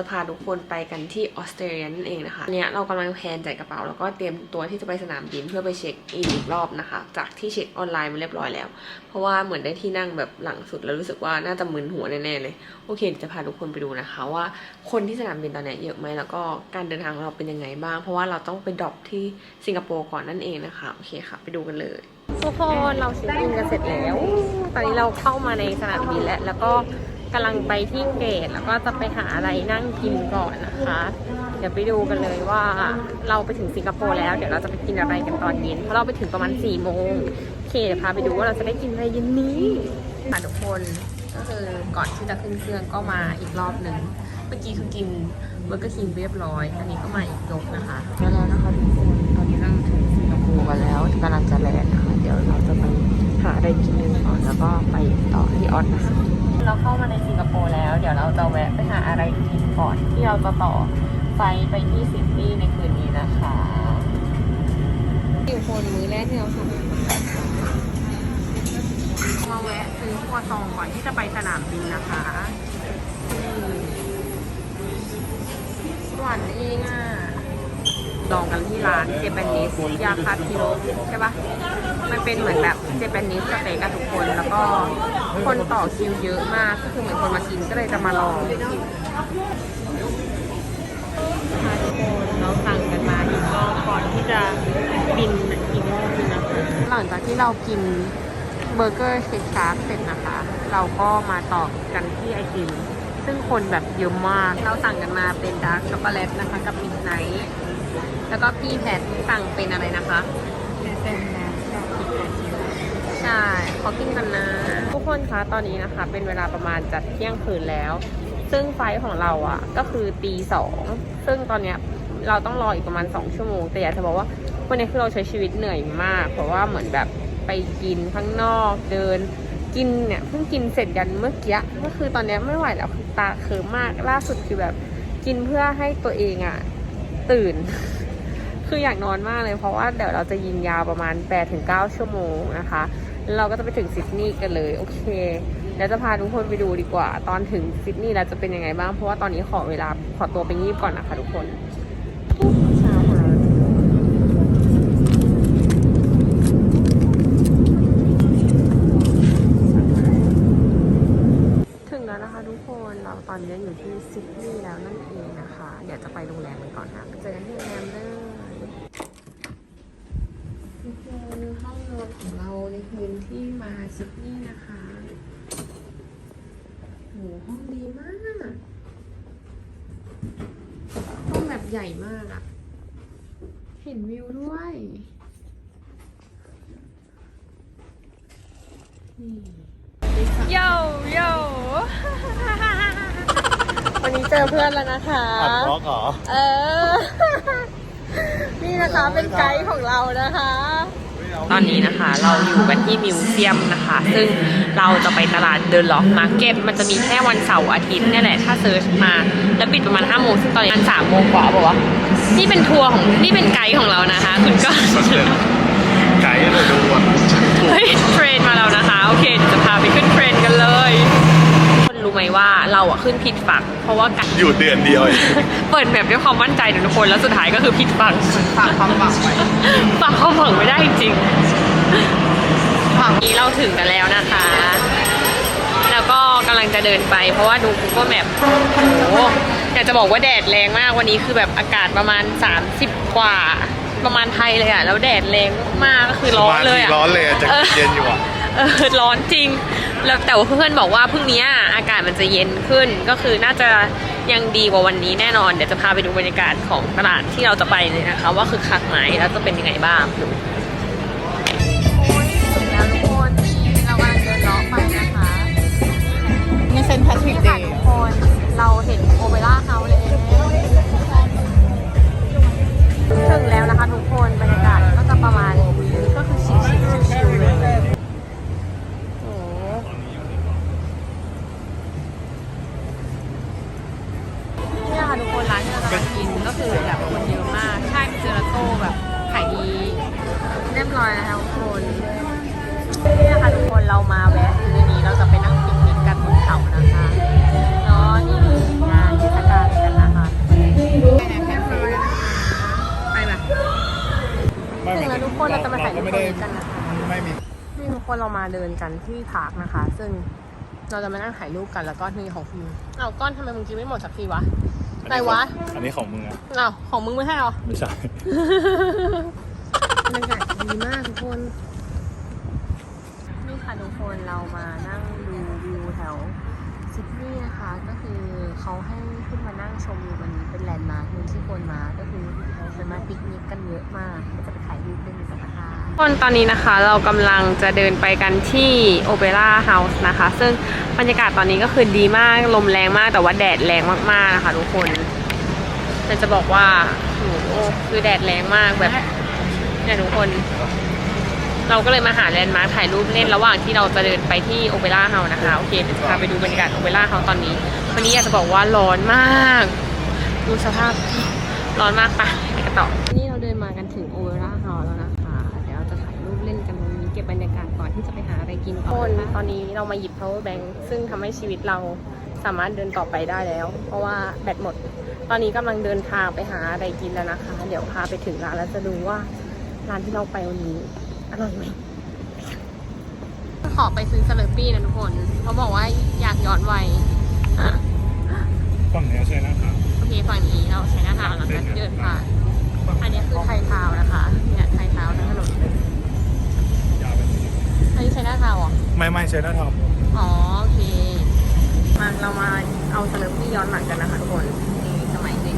จะพาทุกคนไปกันที่ออสเตรเลียนั่นเองนะคะเนี้ยเรากำลังแพนจ่ายกระเป๋า แล้วก็เตรียมตัวที่จะไปสนามบินเพื่อไปเช็คอินอีกรอบนะคะ จากที่เช็คออนไลน์มาเรียบร้อยแล้ว เพราะว่าเหมือนได้ที่นั่งแบบหลังสุดแล้วรู้สึกว่าน่าจะมึนหัวแน่ๆเลย โอเคเดี๋ยวจะพาทุกคนไปดูนะคะ ว่าคนที่สนามบินตอนนี้เยอะไหมแล้วก็การเดินทางของเราเป็นยังไงบ้าง เพราะว่าเราต้องไปดรอปที่สิงคโปร์ก่อนนั่นเองนะคะโอเคค่ะ ไปดูกันเลยทุกคนเราเช็คอินกันเสร็จแล้ว ตอนนี้เราเข้ามาในสนามบินแล้วแล้วก็ กำลังไปที่เกตแล้วก็จะไปหาอะไรนั่งกินก่อนนะคะ เดี๋ยวไปดูกันเลยว่าเราไปถึงสิงคโปร์แล้ว เดี๋ยวเราจะไปกินอะไรกันตอนเย็น เพราะเราไปถึงประมาณ4ี่โมงโอเคเดี๋ยวพาไปดูว่าเราจะได้กินอะไรเย็นนี้ค่ะทุกคนก็คือก่อนที่จะขึ้นเครื่องก็มาอีกรอบหนึ่งเมื่อกี้คือกินเบอร์เกอร์คิงเรียบร้อย อันนี้ก็มาอีกยกนะคะแล้วนะคะทุกคนตอนนี้เราถึงสิงคโปร์กันแล้วกำลังจะแลนด์นะคะเดี๋ยวเราจะไปหาอะไรกินกันก่อนแล้วก็ไปต่อที่ออสนะคะ เราเข้ามาในสิงคโปร์แล้ว เดี๋ยวเราจะแวะไปหาอะไรกินก่อน ที่เราจะต่อไฟไปที่ซิดนีย์ในคืนนี้นะคะอยู่คนมือแรกที่เราสั่งมาแวะซื้อครัวซองก่อนที่จะไปสนามบินนะคะหวานเองอะลองกันที่ร้านเจแปนนิสยาคาทิโรใช่ปะ มันเป็นเหมือนแบบเจแปนนิสสเต็กอะทุกคน แล้วก็คนต่อคิวเยอะมาก ก็คือเหมือนคนมากินก็เลยจะมาลองค่ะทุกคนเราสั่งกันมาอีกรอบก่อนที่จะบินอีกรอบนึงนะคะหลังจากที่เรากินเบอร์เกอร์เชคชาร์กเสร็จนะคะ เราก็มาต่อกันที่ไอติมซึ่งคนแบบเยอะมาก เราสั่งกันมาเป็นดาร์กช็อกโกแลตนะคะ กับมิดไนท์แล้วก็พี่แพทสั่งเป็นอะไรนะคะเป็นน้ำกับอีกคนเดียว ใช่ขอกินกันนะ ทุกคนคะตอนนี้นะคะ เป็นเวลาประมาณจัดเที่ยงคืนแล้ว ซึ่งไฟของเราอะ่ะก็คือตีสองซึ่งตอนเนี้ยเราต้องรออีกประมาณ 2 ชั่วโมง แต่อยากจะบอกว่าวันนี้คือเราใช้ชีวิตเหนื่อยมาก เพราะว่าเหมือนแบบไปกินข้างนอกเดินกินเนี่ยเพิ่งกินเสร็จยันเมื่อกี้ก็คือตอนเนี้ยไม่ไหวแล้วคือตาเคิมมากล่าสุดคือแบบกินเพื่อให้ตัวเองอะ่ะตื่น คืออยากนอนมากเลยเพราะว่าเดี๋ยวเราจะยิงยาวประมาณ8-9ชั่วโมงนะคะ เราก็จะไปถึงซิดนีย์กันเลย โอเคเดี๋ยวจะพาทุกคนไปดูดีกว่า ตอนถึงซิดนีย์เราจะเป็นยังไงบ้าง เพราะว่าตอนนี้ขอเวลาขอตัวไปงีบก่อนนะคะทุกคนเช้ามาถึงแล้วนะคะทุกคนเราตอนนี้อยู่ที่ซิดนีย์แล้วนั่นเองนะคะ เดี๋ยวจะไปโรงแรมกันก่อนนะไปเจอกันที่โรงแรมเลยทุกคนห้อง นอนของเราในคืนที่มาซิดนีย์นะคะโหห้องดีมาก ห้องแบบใหญ่มากอะเห็นวิวด้วย นี่โยโยวันนี้เจอเพื่อนแล้วนะคะ อัดบล็อกเหรอ เออ นี่นะคะเป็นไกด์ของเรานะคะ ตอนนี้นะคะ เราอยู่กันที่มิวเซียมนะคะ ซึ่งเราจะไปตลาดเดอะล็อกมาร์เก็ตมันจะมีแค่วันเสาร์อาทิตย์นี่แหละถ้าเซิร์ชมา แล้วปิดประมาณ5โมงซึ่งตอนนี้มัน3โมงกว่าบอกว่านี่เป็นทัวร์ของนี่เป็นไกด์ของเรานะคะ คุณก็ เราอะขึ้นผิดฝั่งเพราะว่าไกด์อยู่เดือนเดียวเองเปิดแบบด้วยความมั่นใจนะทุกคนแล้วสุดท้ายก็คือผิดฝั่งฝากความหวังไว้ฝากความหวังไม่ได้จริงๆฝั่งนี้เราถึงกันแล้วนะคะ แล้วก็กำลังจะเดินไป เพราะว่าดู Google Map โอ้โหอยากจะบอกว่าแดดแรงมากวันนี้คือแบบอากาศประมาณ 30 กว่าประมาณไทยเลยอะแล้วแดดแรงมากก็คือร้อนเลยอะร้อนเลยอะจะเออเย็นอยู่อะ เออร้อนจริง แล้วแต่ว่าเพื่อนบอกว่าพรุ่งนี้อากาศมันจะเย็นขึ้น ก็คือน่าจะยังดีกว่าวันนี้แน่นอน เดี๋ยวจะพาไปดูบรรยากาศของตลาดที่เราจะไปเลยนะคะ ว่าคือคักไหมแล้วจะเป็นยังไงบ้างดู ไม่ตรได้งนี้กันนะคะไม่มีนี่ทุกคนเรามาเดินกันที่พาร์คนะคะ ซึ่งเราจะมานั่งถ่ายรูปกันแล้วก็นี่ของฟิวเอาก้อนทำไมมึงกินไม่หมดสักทีวะไหนวะ อันนี้ของมึงอะเอาของมึงไม่ให้หรอ ไม่ใช่บรรยากาศดีมากทุกคน นี่ค่ะทุกคนเรามานั่งดูวิวแถวซิดนีย์นะคะ ก็คือเขาให้ขึ้นมานั่งชมวิววันนี้เป็นแลนด์มาร์คหนึงที่คนมา ก็คือจะมาปิกนิกกันเยอะมากก็จะไปถ่ายรูปเป็นสักนะ คะคนตอนนี้นะคะเรากำลังจะเดินไปกันที่โอเปร่าเฮาส์นะคะ ซึ่งบรรยากาศตอนนี้ก็คือดีมากลมแรงมากแต่ว่าแดดแรงมากๆนะคะทุกคนแต่จะบอกว่าโหคือแดดแรงมากแบบเนี่ยทุกคน เราก็เลยมาหาแลนด์มาร์คถ่ายรูปเล่นระหว่างที่เราจะเดินไปที่โอเปร่าเฮาส์นะคะโอเคเดี๋ยวจะพาไปดูบรรยากาศโอเปร่าเฮาส์ตอนนี้ วันนี้อยากจะบอกว่าร้อนมาก ดูสภาพร้อนมากปะไปกันต่อ กินต่อคนตอนนี้เรามาหยิบ power bank ซึ่งทำให้ชีวิตเราสามารถเดินต่อไปได้แล้ว เพราะว่าแบตหมด ตอนนี้กำลังเดินทางไปหาอะไรกินแล้วนะคะ เดี๋ยวพาไปถึงร้านแล้วจะดูว่าร้านที่เราไปวันนี้อร่อยไหมขอไปซื้อสเลอร์ปี้นะทุกคนเขาบอกว่าอยากย้อนวัยฝั่งเนี้ยใช่นะครับโอเคฝั่งนี้เราใช้หน้าทางแล้วก็เดินผ่านอันนี้คือไทยทาวน์นะคะเนี่ยไทยทาวน์ทั้งถนน ไม่ไม่ใช่หน้าทอมอ๋อโอเค มาเรามาเอาสเลอร์ปี้ย้อนหลังกันนะคะทุกคนนี่สมัยเด็ก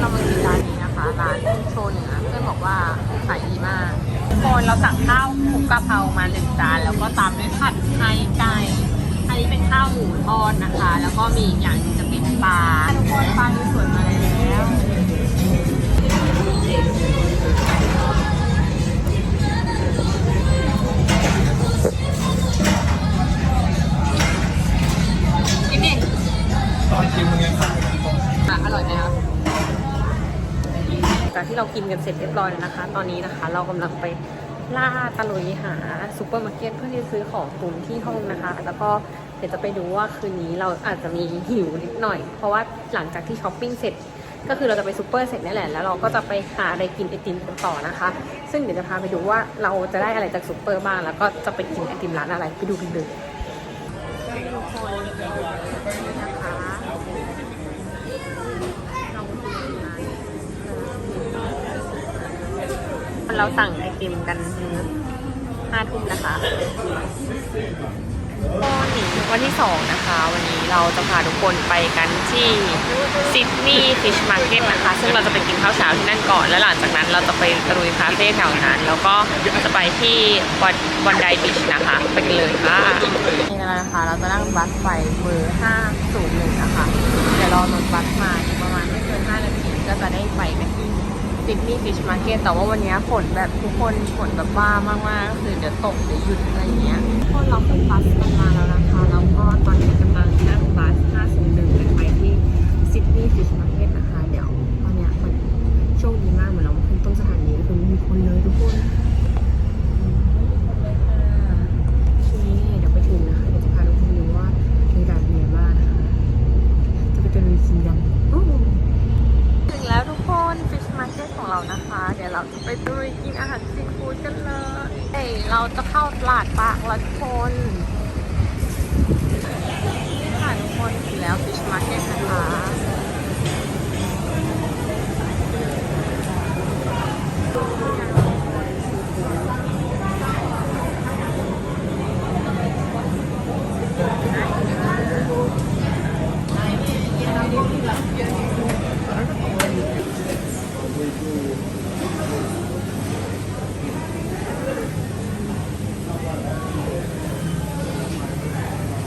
เรามากินร้านนี้นะคะร้านโชว์เหนือเพื่อนบอกว่าขายดีมากทุกคนเราสั่งข้าวคุกกะเพรามาหนึ่งจานแล้วก็ตามด้วยผัดไทยไก่อันนี้เป็นข้าวหมูทอดนะคะ แล้วก็มีอย่างหนึงจะเป็นปลาทุกคนปลาดูสวยมาแล้ว ตอนกินมึงยังขายนะอะอร่อยไหมคะจากที่เรากินกันเสร็จเรียบร้อยแล้วนะคะ ตอนนี้นะคะ เรากำลังไปล่าตะลุยหาซูเปอร์มาร์เก็ตเพื่อที่จะซื้อของตุนที่ห้องนะคะ แล้วก็เดี๋ยวจะไปดูว่าคืนนี้เราอาจจะมีหิวนิดหน่อย เพราะว่าหลังจากที่ช้อปปิ้งเสร็จ ก็คือเราจะไปซูเปอร์เสร็จนี่แหละ แล้วเราก็จะไปหาอะไรกินไอติมกันต่อนะคะ ซึ่งเดี๋ยวจะพาไปดูว่าเราจะได้อะไรจากซูเปอร์บ้าง แล้วก็จะไปกินไอติมร้านอะไรไปดูกันเลยทุกคนนะคะ เราสั่งไอติมกันห้าทุ่มนะคะก็หนีวันที่สองนะคะ วันนี้เราจะพาทุกคนไปกันที่ซิดนีย์ฟิชมาร์เก็ตนะคะ ซึ่งเราจะไปกินข้าวเช้าที่นั่นก่อน แล้วหลังจากนั้นเราจะไปตะลุยคาเฟ่แถวนั้น แล้วก็จะไปที่บอนบอนไดบีชนะคะ ไปกันเลยค่ะนี่นะคะ เราจะนั่งบัสไฟเบอร์501นะคะ เดี๋ยวรอรถบัสมาอีกประมาณไม่เกิน5นาทีก็จะได้ไปกันที่ ซิดนีย์ฟิชมาร์เก็ตแต่ว่าวันนี้ฝนแบบทุกคนฝนแบบบ้ามากๆก็คือเดี๋ยวตกเดี๋ยวหยุดอะไรเงี้ยทุกคนเราขึ้นบัสกันมาแล้วนะคะแล้วก็ตอนนี้กำลังนั่งบัส501กันไปที่ซิดนีย์ฟิชมาร์เก็ตนะคะ เดี๋ยวตอนเนี้ยมันโชคดีมากเหมือนเราขึ้นต้นสถานีคือไม่มีคนเลยทุกคนโอเคเดี๋ยวไปถึงนะคะเดี๋ยวจะพาทุกคนดูว่าบรรยากาศเป็นยังไงบ้างนะคะจะไปเจอซีดังถึงแล้วทุกคนฟิช มาร์เก็ตของเรานะคะ เดี๋ยวเราจะไปดูกินอาหารซีฟู้ดกันเลยเฮ้ยเราจะเข้าตลาดปากละทุกคนนี่ค่ะทุกคนถึงแล้วฟิชมาร์เก็ตนะคะ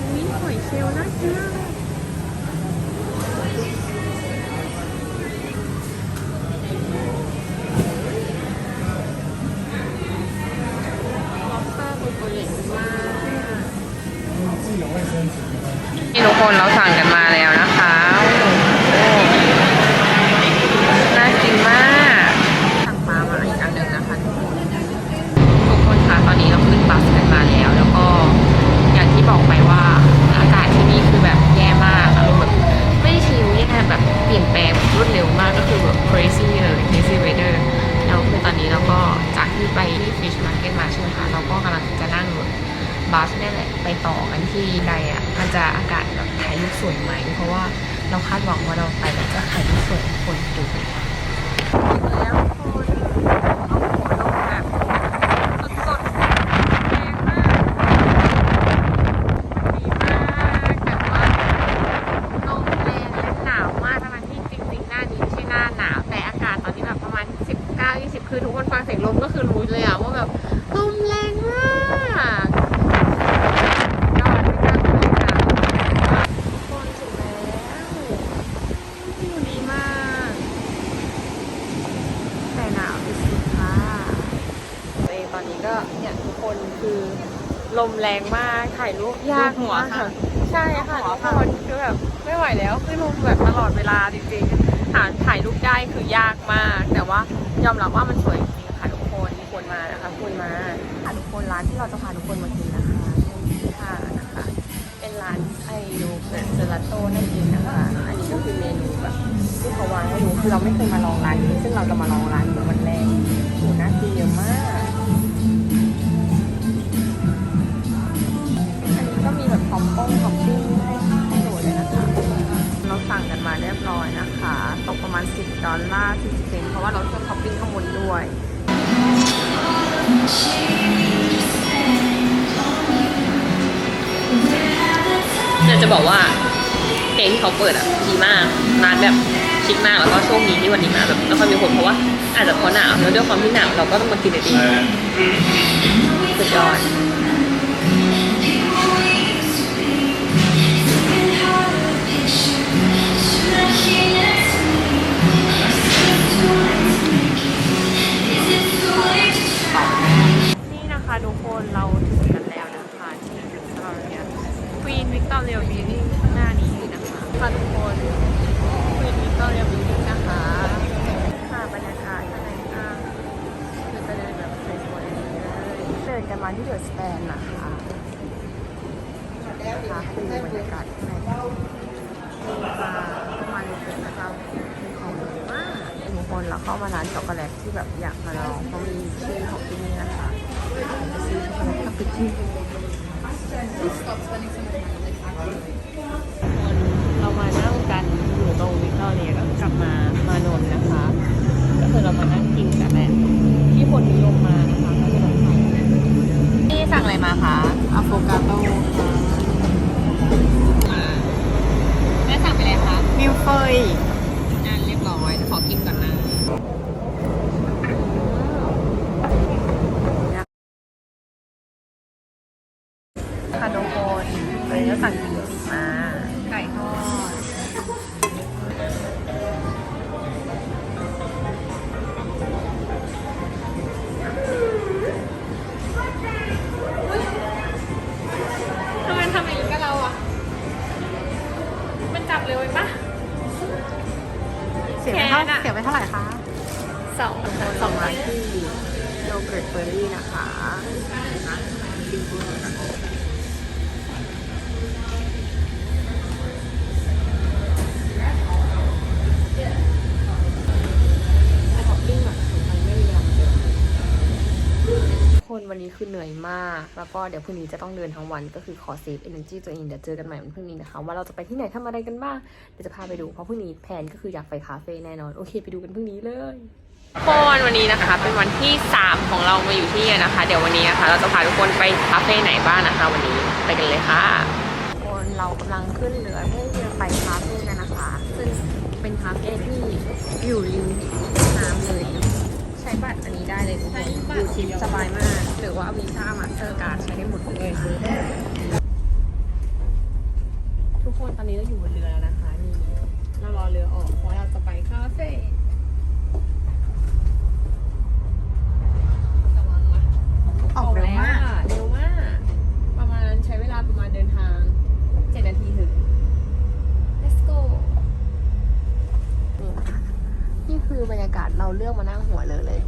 อุ๊ยหอยเชลล์น่ากินมากเลยล็อบสเตอร์ตัวตั วใหญ่มากนี่ทุกคนเราสั่งกันมาแล้วนะคะโอ้โหน่ากินมาก สั่งปลามาอีกอันหนึ่งนะคะทุกคน ทุกคนคะตอนนี้เราขึ้นบัสกันมาแล้ว แล้วก็อย่างที่บอกไปว่าอากาศที่นี่คือแบบแย่มากอารมณ์แบบไม่ได้ชิลแย่แบบเปลี่ยนแปลงแบบรวดเร็วมากก็คือแบบ crazy เลย crazy weather แล้วคือตอนนี้เราก็จากที่ไป จะอากาศแบบถ่ายรูปสวยไหม เพราะว่าเราคาดหวังว่าเราไปแล้วจะถ่ายรูปสวยให้คนดูแล้วคนเอาหัวลงแบบสดๆแรงมากดีมากแต่ว่าลมแรงและหนาวมากทั้งที่จริงๆหน้านี้ไม่ใช่หน้าหนาว แต่อากาศตอนนี้แบบประมาณ 19-20 คือทุกคนฟังเสียงลมก็คือรู้เลยอะว่าแบบลมแรงมากยอดไม่กล้าพูดค่ะทุกคนถึงแล้ววิวดีมาก แต่หนาวที่สุดค่ะเองตอนนี้ก็เนี่ยทุกคนคือลมแรงมากถ่ายรูปยาก หัว มาก ค่ะ ใช่ค่ะ หั ทุ ว ก ค่ะ คนคือแบบไม่ไหวแล้วคือลมแบบตลอดเวลาจริงๆหาถ่ายรูปได้คือยากมาก แต่ว่ายอมรับว่ามันสวยจริงๆค่ะทุกคนมีคนมานะคะคุณมาค่ะทุกคนร้านที่เราจะพาทุกคนมากินนะคะค่ะนะคะ เป็นร้านไอโยเกิร์ตเจ ลาโต้นั่นเองนะคะ อันนี้ก็คือเมนูแบบที่เขาวางให้ดูคือเราไม่เคยมาลองร้านนี้ซึ่งเราจะมาลองร้านนี้วันแรกโหน่ากินเยอะมาก อันนี้ก็มีแบบท็อปป้งท็อปปิ้งให้ให้หนูเลยนะคะ เราสั่งกันมาเรียบร้อยนะคะ ตกประมาณ 10 ดอลลาร์40เซนต์เพราะว่าเราจะท็อปปิ้งข้างบนด้วยจะบอกว่า เพลงที่เขาเปิดอะดีมากร้านแบบชิคมากแล้วก็โชคดีที่วันนี้มาแบบไม่ค่อยมีคนเพราะว่าอาจจะเพราะหนาวแล้วด้วยความที่หนาวเราก็ต้องมากินไอติมสุดยอด ร็วไปปะ เสียไปเท่าแพงอะเสียไปเท่าไหร่คะ สองคนสองร้านที่โยเกิร์ตเบอร์รี่นะคะ คนวันนี้คือเหนื่อยมาก แล้วก็เดี๋ยวพรุ่งนี้จะต้องเดินทั้งวันก็คือขอเซฟ energy ตัวเองเดี๋ยวเจอกันใหม่วันพรุ่งนี้นะคะ ว่าเราจะไปที่ไหนทำอะไรกันบ้างเดี๋ยวจะพาไปดูเพราะพรุ่งนี้แผนก็คืออยากไปคาเฟ่แน่นอน โอเค ไปดูกันพรุ่งนี้เลยทุกคนวันนี้นะคะ เป็นวันที่ 3 ของเรามาอยู่ที่นี่นะคะ เดี๋ยววันนี้นะคะเราจะพาทุกคนไปคาเฟ่ไหนบ้างนะคะ วันนี้ไปกันเลยค่ะคนเรากำลังขึ้นเรือเพื่อที่จะไปคาเฟ่กันนะคะ ซึ่งเป็นคาเฟ่ที่อยู่ริมน้ำเลยใช้ บัตรอันนี้ได้เลยทุกคนอยู่ชิปสบายมาก หรือว่าวีซ่ามาสเตอร์การ์ดใช้ได้หมดเลยทุกคนตอนนี้เราอยู่บนเรือแล้วนะคะนี่เรารอเรือออกเพราะเราจะไปคาเฟ่ระวังนะออกเร็วมากออกแล้วอะเร็วมากประมาณใช้เวลาประมาณเดินทางเจ็ดนาทีถึง let's go นี่ค่ะนี่คือบรรยากาศเราเลือกมานั่งหัวเรือเลย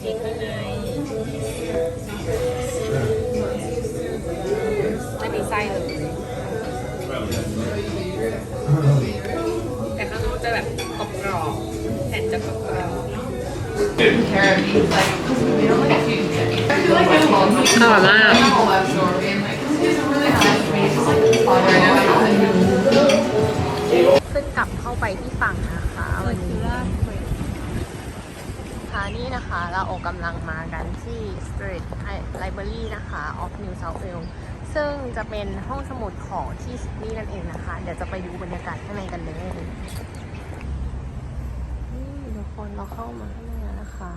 แผ่นชีสข้างในไม่มีไส้เลยแต่ข้างนอกจะแบบกรอบๆแผ่นจะกรอบๆ อร่อยมาก ซึ่งกลับเข้าไปที่ฝั่งนะคะวันนี้ค่ะ นะคะ เราออกกำลังมากันที่ Street Library นะคะ of New South Wales ซึ่งจะเป็นห้องสมุดของที่ซิดนีย์นั่นเองนะคะ เดี๋ยวจะไปดูบรรยากาศข้างในกันเลยนี่ทุกคนเราเข้ามาข้างในแล้วนะคะ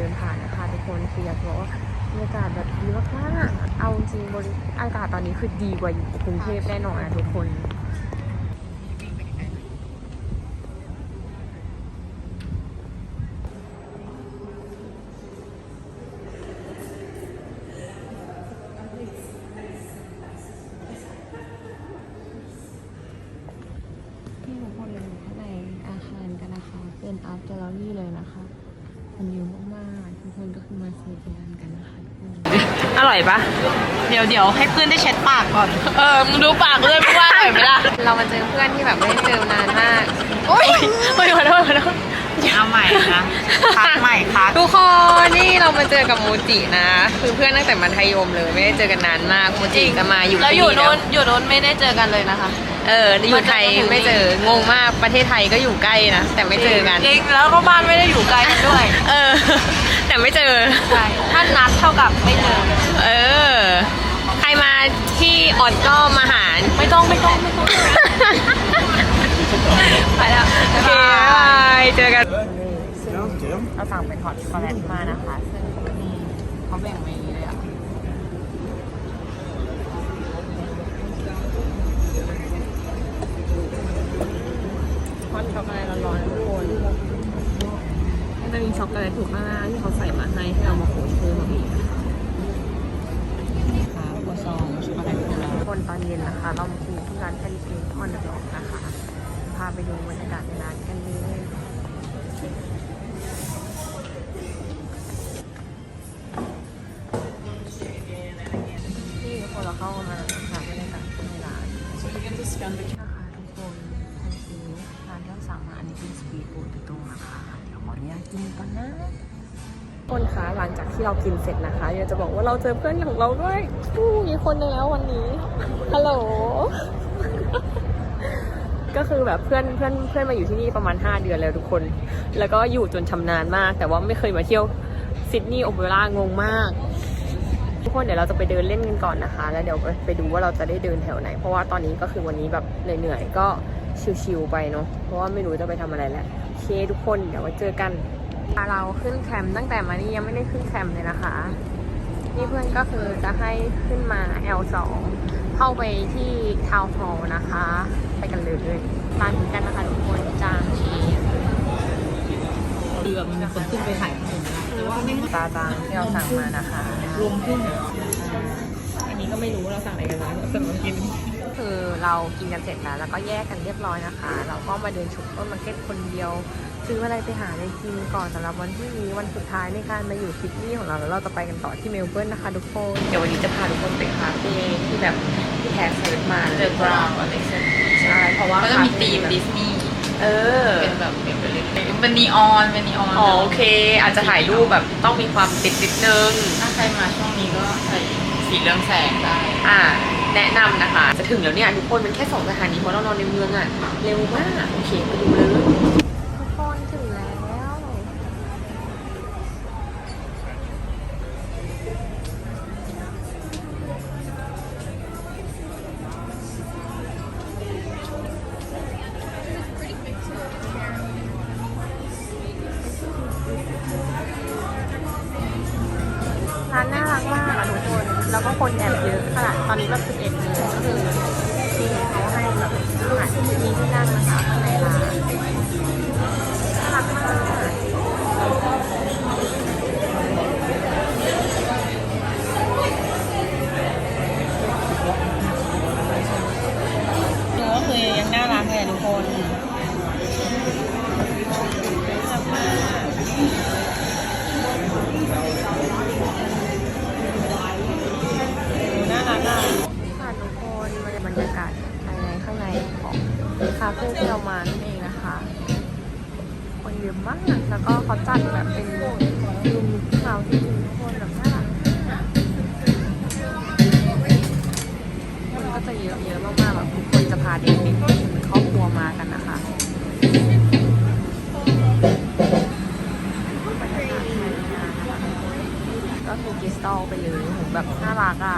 เดินผ่านนะคะทุกคนคืออยากจะบอกว่าบรรยากาศแบบดีมากๆเอาจริงบริอากาศตอนนี้คือดีกว่าอยู่กรุงเทพแน่นอนนะทุกคน ที่ทุกคนเราอยู่ข้างในอาคารกันนะคะ เป็นอาร์ตแกลเลอรี่เลยนะคะคนเยอะมากๆทุกคนก็คือมา ซื้องานกันนะคะทุกคนอร่อยปะเดี๋ยวเดี๋ยวให้เพื่อนได้เช็ดปากก่อน เออมึงดูปากเลยไม่ว่าอร่อยไหมล่ะเรามาเจอเพื่อนที่แบบไม่ได้เจอนานมากโอ๊ยโอ๊ยขอโทษขอโทษเอาใหม่นะพักใหม่พักทุกคนนี่เรามาเจอกับมูจินะ คือเพื่อนตั้งแต่มัธยมเลยไม่ได้เจอกันนานมากมูจิก็มาอยู่แล้วที่อยู่นี่โน้นอยู่โน้นไม่ได้เจอกันเลยนะคะ เอออยู่ไทยไม่เจองงมากประเทศไทยก็อยู่ใกล้นะแต่ไม่เจอกันจริงแล้วก็บ้านไม่ได้อยู่ไกลกันด้วย เออ แต่ไม่เจอใช่ถ้านัดเท่ากับไม่เจอ เออ ใครมาที่ออดก็มาหารไม่ต้องไม่ต้องไม่ต้องไปแล้วโอเคบ๊ายบายเจอกันแล้วเจ๋งเราสั่งเป็นฮอตช็อกโกแลตมานะคะ ซึ่งนี่เขาแบ่งไว้ ฮอตช็อกโกแลตร้อนๆทุกคนมันจะมีช็อกโกแลตถูกข้างล่างที่เขาใส่มาให้ให้เรามาโขลกเพิ่มอีกค่ะกัวซองช็อกโกแลตคนตอนเย็นนะคะ เรามากินที่ร้านแคนเค้กออนดอะบล็อกนะคะ พาไปดูบรรยากาศในร้านกันเลย กินก่อนนะคนคะหลังจากที่เรากินเสร็จนะคะอยากจะบอกว่าเราเจอเพื่อนของเราด้วยอู้มีคนนึงแล้ววันนี้ฮัลโหลก็คือแบบเพื่อนเพื่อนเพื่อนมาอยู่ที่นี่ประมาณ 5 เดือนแล้วทุกคน แล้วก็อยู่จนชำนาญมาก แต่ว่าไม่เคยมาเที่ยวซิดนีย์โอเปร่างงมาก ทุกคนเดี๋ยวเราจะไปเดินเล่นกันก่อนนะคะ แล้วเดี๋ยวไปดูว่าเราจะได้เดินแถวไหน เพราะว่าตอนนี้ก็คือวันนี้แบบเหนื่อยๆก็ชิวๆไปเนาะเพราะว่าไม่รู้จะไปทำอะไรแล้วโอเคทุกคนเดี๋ยวไว้เจอกัน เราขึ้นแคมป์ตั้งแต่มานี่ยังไม่ได้ขึ้นแคมป์เลยนะคะ นี่เพื่อนก็คือจะให้ขึ้นมา L2 เข้าไปที่ทาวน์ฮอลล์นะคะ ไปกันเลยร้านนี้กันนะคะทุกคนจางชีดีแบบมีคนขึ้นไปถ่ายรูปแต่ว่าไม่ตาจางที่เราสั่งมานะคะรวมขึ้นอันนี้ก็ไม่รู้ว่าเราสั่งอะไรกันนะแต่เรากินคือเรากินกันเสร็จแล้วแล้วก็แยกกันเรียบร้อยนะคะ เราก็มาเดินชุปเปอร์มาร์เก็ตคนเดียว ซื้ออะไรไปหาอะไรกินก่อนสำหรับวันที่นี้วันสุดท้ายในการมาอยู่ซิดนีย์ของเราแล้วเราจะไปกันต่อที่เมลเบิร์นนะคะทุกคนเดี๋ยววันนี้จะพาทุกคนไปคาเฟ่ที่แบบที่แท็กเซิร์ชมาเดอะกราวอะไรเงี้ยใช่เพราะว่าก็จะมีคาเฟ่ธีมแบบดิสนีย์ใเออเป็นแบบเป็นไปเรื่อยๆเป็นนีออนเป็นนีออนอ๋อโอเค อาจจะถ่ายรูปแบบต้องมีความติดนิดนึงถ้าใครมาช่วงนี้ก็ใส่สีเรืองแสงได้อ่าแนะนำนะคะ จะถึงแล้วเนี่ยทุกคนมันแค่สองสถานีเพราะเรานอนในเมืองอะเร็วมาก โอเคไปดูเลย แล้วก็คนแอบเยอะขนาดตอนนี้แบบ11โมงก็คือที่เขาให้แบบอาหารที่มีที่นั่งนะคะข้างในร้าน ที่เรามานั่นเองนะคะ คนเยอะมาก แล้วก็เขาจัดแบบเป็นรูมขาวที่ทุกคนแบบน่ารักมากคนก็จะเยอะเยอะมากๆแบบทุกคนจะพาเด็กๆเครอบครัวมากันนะคะก็คือจิสตัลไปเลยโหแบบน่ารักอะ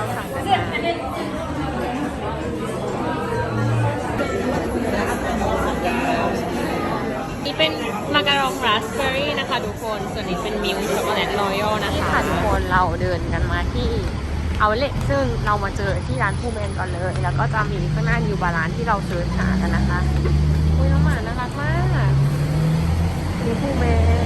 เราสั่งกันมานี่เป็นมาการองราสเบอร์รี่นะคะทุกคน ส่วนนี้เป็นมิลค์ช็อกโกแลตรอยัลนะคะ ค่ะทุกคนเราเดินกันมาที่เอาเล็ซึ่งเรามาเจอที่ร้านพูแมนก่อนเลย แล้วก็จะมีข้างหน้านิวบาลานที่เราเสิร์ชหากันนะคะอุ้ยน้องหมาน่ารักมากนิวพูแมน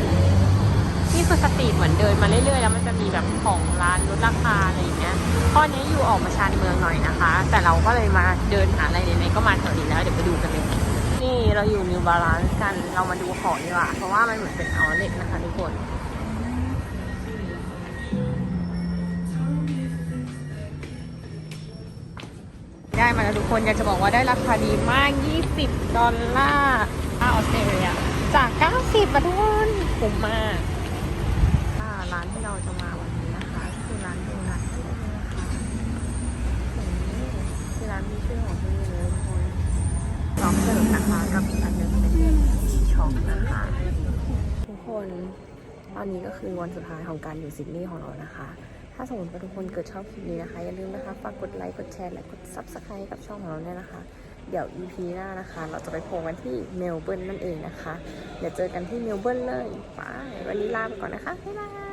นี่คือสตรีทเหมือนเดินมาเรื่อยๆ แล้วมันจะมีแบบของร้านลดราคาอะไรอย่างเงี้ยข้อนี้อยู่ออกมาชานเมืองหน่อยนะคะ แต่เราก็เลยมาเดินหาอะไรในนี้ก็มาแถวนี้แล้วเดี๋ยวไปดูกันเลยนี่เราอยู่นิวบาลานซ์กันเรามาดูของดีกว่าเพราะว่ามันเหมือนเป็นเอาเล็กนะคะทุกคนได้มาแล้วทุกคนอยากจะบอกว่าได้ราคาดีมาก 20 ดอลลาร์ออสเตรเลียจาก 90บาททุกคนคุ้มมากอ่าร้านที่เราจะมาวันนี้นะคะ คือร้านโดนัทนั่นเองนะคะนี่คือร้านมี ชื่อของที่นี่เลยทุกคนซอฟเสิร์ฟนะคะกับอีกอันหนึงเป็นทีช็อกนะคะทุกคนตอนนี้ก็คือวันสุดท้ายของการอยู่ซิดนีย์ของเรานะคะ ถ้าสมมติว่าทุกคนเกิดชอบคลิปนี้นะคะ อย่าลืมนะคะฝากกดไลค์กดแชร์และกด Subscribe กับช่องของเราเนี่ยนะคะ เดี๋ยว EP หน้านะคะ เราจะไปโพลกันที่เมลเบิร์นนั่นเองนะคะ เดี๋ยวเจอกันที่เมลเบิร์นเลยไปวันนี้ลาไปก่อนนะคะบ๊ายบาย